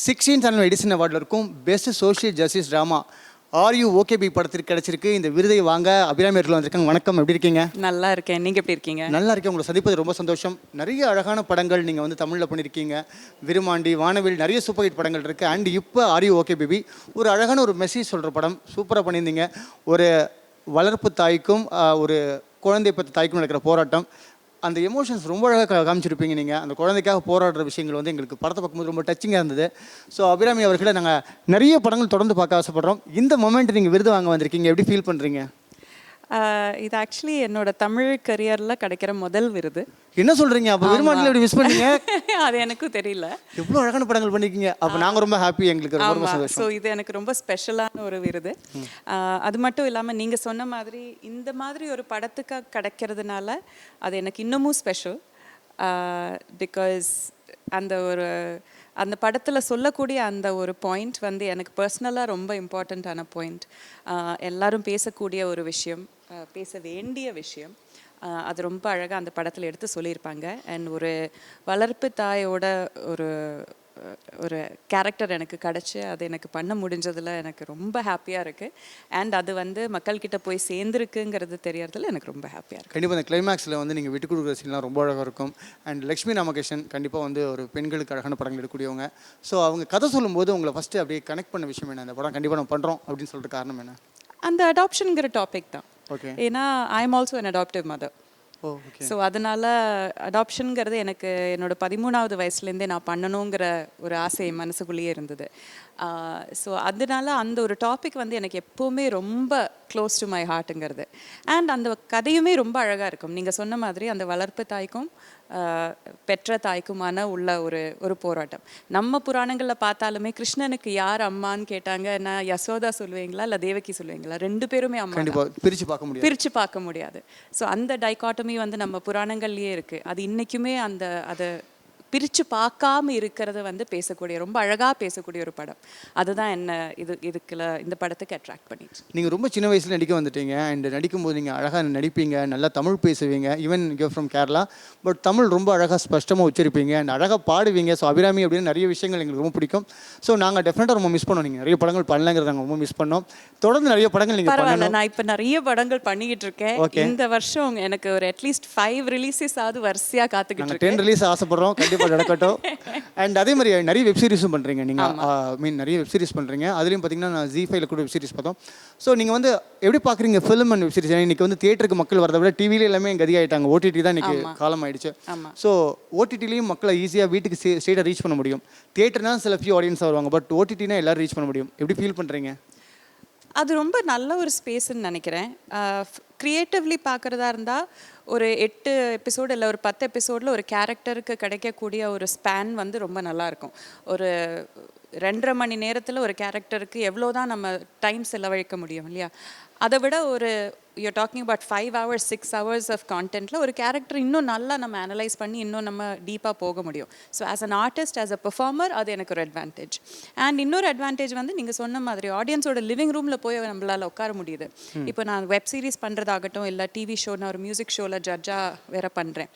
Sixteenth annual Edison அவார்டில் இருக்கும் best social justice drama are you okay B படத்திற்கு கிடைச்சிருக்கு. இந்த விருதை வாங்க அபிராமி அவர்கள் வந்திருக்காங்க. வணக்கம். எப்படி இருக்கீங்க? நல்லா இருக்கேன். நீங்க எப்படி இருக்கீங்க? நல்லா இருக்கேன். உங்களை சந்திப்பது ரொம்ப சந்தோஷம். நிறைய அழகான படங்கள் நீங்கள் வந்து தமிழில் பண்ணியிருக்கீங்க. விருமாண்டி வானவில் நிறைய சூப்பர் ஹிட் படங்கள் இருக்குது அண்ட் இப்போ ஆர் யூ ஓகே பேபி ஒரு அழகான ஒரு மெசேஜ் சொல்கிற படம். சூப்பராக பண்ணியிருந்தீங்க. ஒரு வளர்ப்பு தாய்க்கும் ஒரு குழந்தை பற்றி தாய்க்கும் நடக்கிற போராட்டம். அந்த எமோஷன்ஸ் ரொம்ப அழகாக காமிச்சிருப்பீங்க நீங்கள் அந்த குழந்தைக்காக போராடுற விஷயங்கள் வந்து எங்களுக்கு படத்தை பார்க்கும்போது ரொம்ப டச்சிங்காக இருந்தது. ஸோ அபிராமி அவர்களை நாங்கள் நிறைய படங்கள் தொடர்ந்து பார்க்க ஆசைப்படுறோம். இந்த மொமெண்ட் நீங்கள் விருது வாங்க வந்திருக்கீங்க. எப்படி ஃபீல் பண்ணுறீங்க இது ஆக்சுவலி என்னோட தமிழ் கரியர்ல கிடைக்கிற முதல் விருது. என்ன சொல்கிறீங்க அப்போ விருமாண்டில் எப்படி மிஸ் பண்ணீங்க? அது எனக்கும் தெரியல. எவ்வளோ அழகான படங்கள் பண்ணிருக்கீங்க. அப்போ நாங்கள் ரொம்ப ஹாப்பி எங்களுக்கு ரொம்ப சந்தோஷம். ஸோ இது எனக்கு ரொம்ப ஸ்பெஷலான ஒரு விருது. அது மட்டும் இல்லாம நீங்க சொன்ன மாதிரி இந்த மாதிரி ஒரு படத்துக்கு கிடைக்கிறதுனால அது எனக்கு இன்னமும் ஸ்பெஷல் பிகாஸ் அந்த ஒரு அந்த படத்தில் சொல்லக்கூடிய அந்த ஒரு பாயிண்ட் வந்து எனக்கு பர்சனலாக ரொம்ப இம்பார்ட்டண்ட்டான பாயிண்ட் எல்லாரும் பேசக்கூடிய ஒரு விஷயம். பேச வேண்டிய விஷயம். அது ரொம்ப அழகாக அந்த படத்தில் எடுத்து சொல்லியிருப்பாங்க. அண்ட் ஒரு வளர்ப்பு தாயோட ஒரு ஒரு கேரக்டர் எனக்கு கிடச்சி அது எனக்கு பண்ண முடிஞ்சதில் எனக்கு ரொம்ப ஹாப்பியாக இருக்குது அண்ட் அது வந்து மக்கள்கிட்ட போய் சேர்ந்துருக்குங்கிறது தெரியறதுல எனக்கு ரொம்ப ஹாப்பியாக இருக்குது கண்டிப்பாக இந்த கிளைமேக்ஸில் வந்து நீங்கள் விட்டு கொடுக்குற சீன்லாம் ரொம்ப அழகாக இருக்கும். அண்ட் லக்ஷ்மி ராமகிருஷ்ணன் கண்டிப்பாக வந்து ஒரு பெண்களுக்கு அழகான படங்கள் எடுக்கக்கூடியவங்க. ஸோ அவங்க கதை சொல்லும்போது உங்களை ஃபஸ்ட்டு அப்படியே கனெக்ட் பண்ண விஷயம் என்ன? அந்த படம் கண்டிப்பாக நம்ம பண்ணுறோம் அப்படின்னு சொல்லிட்டு காரணம் என்ன? அந்த அடாப்ஷனுங்கிற டாபிக் தான். ஏன்னா I am also an adoptive mother so அதனால அடாப்ஷனுங்கிறது எனக்கு என்னோட பதிமூணாவது வயசுலேருந்தே நான் பண்ணணுங்கிற ஒரு ஆசை மனசுக்குள்ளேயே இருந்தது. ஸோ அதனால அந்த ஒரு டாபிக் வந்து எனக்கு எப்போவுமே ரொம்ப க்ளோஸ் டு மை ஹார்ட்டுங்கிறது அண்ட் அந்த கதையுமே ரொம்ப அழகாக இருக்கும். நீங்கள் சொன்ன மாதிரி அந்த வளர்ப்பு தாய்க்கும் பெற்ற தாய்க்குமான உள்ள ஒரு ஒரு போராட்டம். நம்ம புராணங்களில் பார்த்தாலுமே கிருஷ்ணனுக்கு யார் அம்மான்னு கேட்டாங்க என்ன யசோதா சொல்லுவீங்களா இல்லை தேவகி சொல்லுவீங்களா? ரெண்டு பேருமே அம்மா. கண்டிப்பாக பிரித்து பார்க்க முடியாது. பிரிச்சு பார்க்க முடியாது. ஸோ அந்த டைகாட்டமி வந்து நம்ம புராணங்கள்லயே இருக்கு. அது இன்னைக்குமே அந்த அதை பிரிச்சு பார்க்காம இருக்கிறத வந்து பேசக்கூடிய ரொம்ப அழகா பேசக்கூடிய ஒரு படம். அதுதான் என்ன இது இதுக்குள்ள இந்த படத்துக்கு அட்ராக்ட் பண்ணிச்சு நீங்கள் ரொம்ப சின்ன வயசில் நடிக்க வந்துட்டீங்க. அண்ட் நடிக்கும்போது நீங்கள் அழகாக நடிப்பீங்க நல்லா தமிழ் பேசுவீங்க. Even you from Kerala but Tamil ரொம்ப அழகாக ஸ்பஷ்டமாக உச்சரிப்பீங்க. அண்ட் அழகாக பாடுவீங்க. ஸோ அபிராமி அப்படின்னு நிறைய விஷயங்கள் எங்களுக்கு ரொம்ப பிடிக்கும். ஸோ நாங்கள் டெஃபினட்டாக ரொம்ப மிஸ் பண்ணோம். நீங்கள் நிறைய படங்கள் பண்ணலங்கிறத நாங்கள் ரொம்ப மிஸ் பண்ணோம். தொடர்ந்து நிறைய படங்கள் நீங்கள் பரவாயில்ல நான் இப்ப நிறைய படங்கள் பண்ணிக்கிட்டு இருக்கேன். இந்த வருஷம் எனக்கு ஒரு அட்லீஸ்ட் ஃபைவ் ரிலீசஸ் ஆகுது வரிசையா காத்துக்கிட்டு டென் ரிலீஸ் ஆசைப்படுறோம். கண்டிப்பாக நடக்கட்டும். அண்ட் அதே மாதிரி நிறைய வெப் சீரிஸும் பண்ணுறீங்க நீங்கள் மீன் நிறைய வெப் சீரிஸ் பண்ணுறீங்க அதுலேயும் பார்த்தீங்கன்னா நான் ஜி ஃபைவ்ல கூட வெப் சீரிஸ் பார்த்தோம். ஸோ நீங்கள் வந்து எப்படி பார்க்குறீங்க ஃபிலிம் அண்ட் வெப் சீரிஸ் இன்னைக்கு வந்து தியேட்டருக்கு மக்கள் வரதை விட டிவில எல்லாமே கதியாயிட்டாங்க ஓடிடி தான் இன்னைக்கு காலம் ஆயிடுச்சு. ஸோ ஓடிடிலையும் மக்களை ஈஸியாக வீட்டுக்கு ஸ்டேட்டை ரீச் பண்ண முடியும். தியேட்டர்னா சில ஃபியூ ஆடியன்ஸ் வருவாங்க. பட் ஓடிடினா எல்லாரும் ரீச் பண்ண முடியும். எப்படி ஃபீல் பண்ணுறீங்க அது ரொம்ப நல்ல ஒரு ஸ்பேஸ்ன்னு நினைக்கிறேன். க்ரியேட்டிவ்லி பார்க்குறதா இருந்தால் ஒரு எட்டு எபிசோடு இல்லை ஒரு பத்து எபிசோடில் ஒரு கேரக்டருக்கு கிடைக்கக்கூடிய ஒரு ஸ்பேன் வந்து ரொம்ப நல்லா இருக்கும். ஒரு ரெண்டரை மணி நேரத்தில் ஒரு கேரக்டருக்கு எவ்வளோ தான் நம்ம டைம் செலவழிக்க முடியும் இல்லையா? அதை விட ஒரு you're talking about five hours six hours of கான்டென்ட்டில் ஒரு கேரக்டர் இன்னும் நல்லா நம்ம அனலைஸ் பண்ணி இன்னும் நம்ம டீப்பாக போக முடியும். So as an artist as a performer அது எனக்கு ஒரு அட்வான்டேஜ் அண்ட் இன்னொரு அட்வான்டேஜ் வந்து நீங்கள் சொன்ன மாதிரி ஆடியன்ஸோட லிவிங் ரூமில் போய் நம்மளால் உட்கார முடியுது. இப்போ நான் வெப் சீரிஸ் பண்ணுறதாகட்டும் இல்லை டிவி ஷோ நான் ஒரு மியூசிக் ஷோவில் ஜட்ஜாக வேற பண்ணுறேன்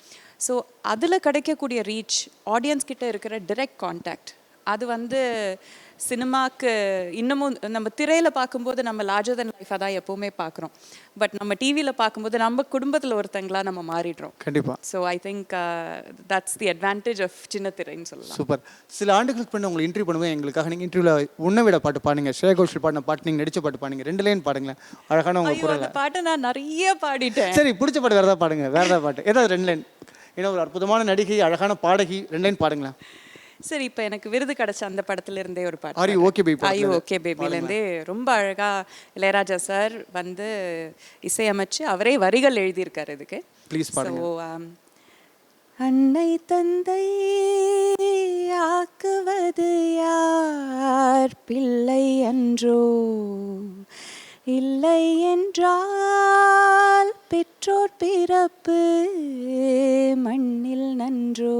ஸோ அதில் கிடைக்கக்கூடிய ரீச் ஆடியன்ஸ் கிட்ட இருக்கிற டிரெக்ட் கான்டாக்ட் அது வந்து சினிமாக்கு இன்னமும் நம்ம திரையில் பார்க்கும்போது நம்ம லார்ஜர் தன் லைஃபாக தான் எப்போவுமே பார்க்குறோம். பட் நம்ம டிவியில் பார்க்கும்போது நம்ம குடும்பத்தில் ஒருத்தங்களா நம்ம மாறிடுறோம். கண்டிப்பாக so I think that's the advantage of சின்ன திரைன்னு சொல்லலாம். சூப்பர். சில ஆண்டுகளுக்கு பண்ணி உங்களை இன்டர்வியூ பண்ணுவேன். எங்களுக்காக நீங்கள் இன்டர்வியூவில் உன்னை விட பாட்டு பாடுங்க. ஸ்ரேயா கோஷல் பாடின பாட்டு நீங்கள் நடிச்ச பாட்டு பாடுங்க. ரெண்டு லைன் பாடுங்களேன். அழகான உங்கள் குரல் பாட்டை நான் நிறைய பாடிட்டேன். சரி பிடிச்ச பாட்டு வேறு ஏதாவது பாடுங்க. வேறு ஏதாவது பாட்டு. ஏதாவது ரெண்டு லைன். ஏன்னா ஒரு அற்புதமான நடிகை அழகான பாடகி ரெண்டு லைன் பாடுங்களேன். சரி இப்போ எனக்கு விருது கிடைச்ச அந்த படத்துல இருந்தே ஒரு பாட்டு are okay by I okay பேபிலேருந்தே ரொம்ப அழகா இளையராஜா சார் வந்து இசையமைச்சு அவரே வரிகள் எழுதியிருக்காரு இதுக்கு. ப்ளீஸ் ஸோ அன்னை தந்தை ஆக்குவது யார் பிள்ளை அன்றோ? இல்லை என்றால் பெற்றோர் பிறப்பு மண்ணில் நன்றோ?